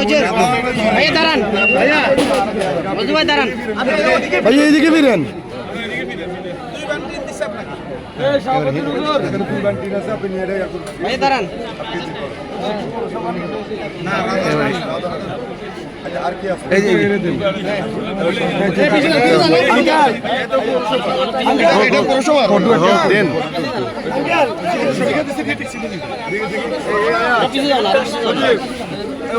হুজুর ভাইয়া দাঁড়ান। মজু ভাই দাঁড়ান। ভাই এইদিকে ফিরেন। ভাইয়া দাঁড়ান। দেন। এই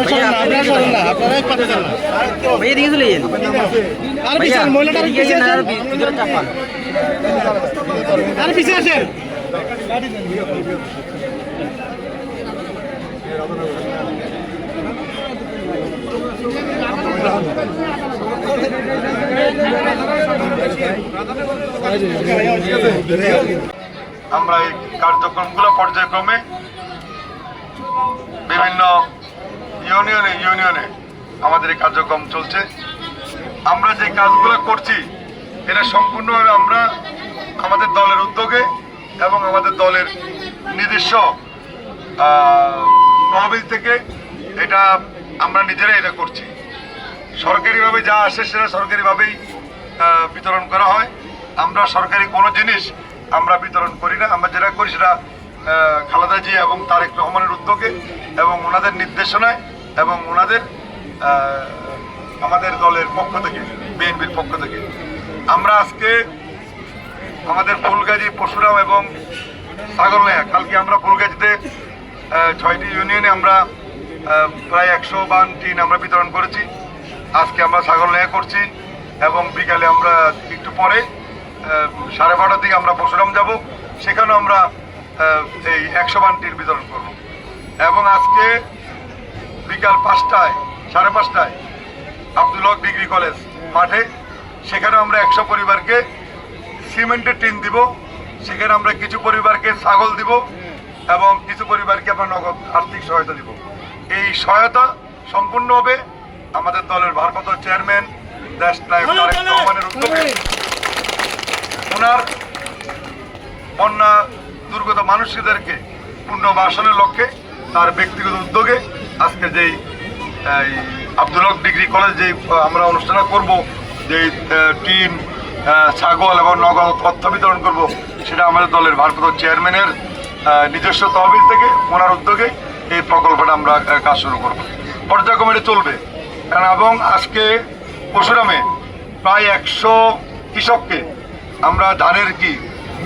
ভাইয়া এদিকে চলে যান ভাইয়া এদিকে যান আর ভিতরে চাপান আর পিছিয়ে আসেন আমরা এই কার্যক্রমগুলো পর্যায়ক্রমে বিভিন্ন ইউনিয়নে ইউনিয়নে আমাদের এই কার্যক্রম চলছে। আমরা যে কাজগুলো করছি, এটা সম্পূর্ণভাবে আমরা আমাদের দলের উদ্যোগে এবং আমাদের দলের নিজস্ব তহবিল থেকে এটা আমরা নিজেরাই এটা করছি। সরকারিভাবে যা আসে সেটা সরকারিভাবেই বিতরণ করা হয়। আমরা সরকারি কোনো জিনিস আমরা বিতরণ করি না, আমরা যেটা করি সেটা খালেদা জি এবং তারেক রহমানের উদ্যোগে এবং ওনাদের নির্দেশনায় এবং ওনাদের আমাদের দলের পক্ষ থেকে, বিএনপির পক্ষ থেকে। আমরা আজকে আমাদের ফুলগাজী পশুরাম এবং সাগরনায়া কালকে আমরা ফুলগাজীতে ছয়টি ইউনিয়নে আমরা প্রায় একশো বান টিন আমরা বিতরণ করেছি। আজকে আমরা সাগরনায়া করছি এবং বিকালে আমরা একটু পরে সাড়ে বারোটার দিকে আমরা পরশুরাম যাব। সেখানেও আমরা এই একশো বান টিন বিতরণ করব। এবং আজকে বিকাল পাঁচটায় সাড়ে পাঁচটায় আব্দুল হক ডিগ্রি কলেজ মাঠে সেখানে আমরা একশো পরিবারকে সিমেন্টের টিন দিব। সেখানে আমরা কিছু পরিবারকে ছাগল দিব এবং কিছু পরিবারকে আমরা নগদ আর্থিক সহায়তা দিব। এই সহায়তা সম্পূর্ণ হবে আমাদের দলের ভারপ্রাপ্ত চেয়ারম্যান দেশ নায়ক তারেক রহমানের উদ্যোগে। ওনার বন্যা দুর্গত মানুষদেরকে পূর্ণ পুনর্বাসনের লক্ষ্যে, তার ব্যক্তিগত উদ্যোগে আজকে যেই আব্দুল হক ডিগ্রি কলেজ যে আমরা অনুষ্ঠান করব যে টিন ছাগল এবং নগদ তথ্য বিতরণ করব, সেটা আমাদের দলের ভারপ্রাপ্ত চেয়ারম্যানের নিজস্ব তহবিল থেকে ওনার উদ্যোগে এই প্রকল্পটা আমরা কাজ শুরু করব। পর্যায়ক্রমে এটা চলবে। কারণ এবং আজকে পরশুরামে প্রায় একশো কৃষককে আমরা ধানের কি?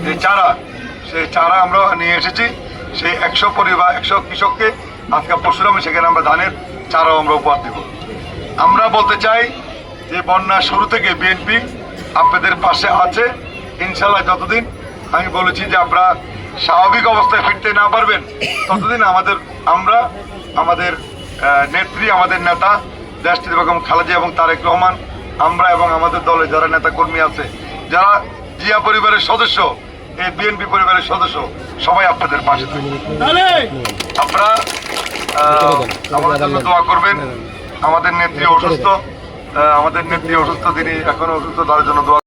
যে চারা। সেই চারা আমরা নিয়ে এসেছি। সেই একশো পরিবার একশো কৃষককে আজকে পরশুরামে সেখানে আমরা ধানের চারাও আমরা উপহার দেব। আমরা বলতে চাই যে বন্যা শুরু থেকে বিএনপি আপনাদের পাশে আছে। ইনশাল্লাহ যতদিন আমি বলেছি যে আপনারা স্বাভাবিক অবস্থায় ফিরতে না পারবেন, ততদিন আমাদের আমরা আমাদের নেত্রী, আমাদের নেতা দেশটির বেগম খালেদা এবং তারেক রহমান, আমরা এবং আমাদের দলে যারা নেতা কর্মী আছে, যারা জিয়া পরিবারের সদস্য এই বিএনপি পরিবারের সদস্য সবাই আপনাদের পাশে থাকবে আপনারা আমাদের জন্য দোয়া করবেন। আমাদের নেত্রী অসুস্থ আমাদের নেত্রী অসুস্থ তিনি এখনও অসুস্থ তার জন্য দোয়া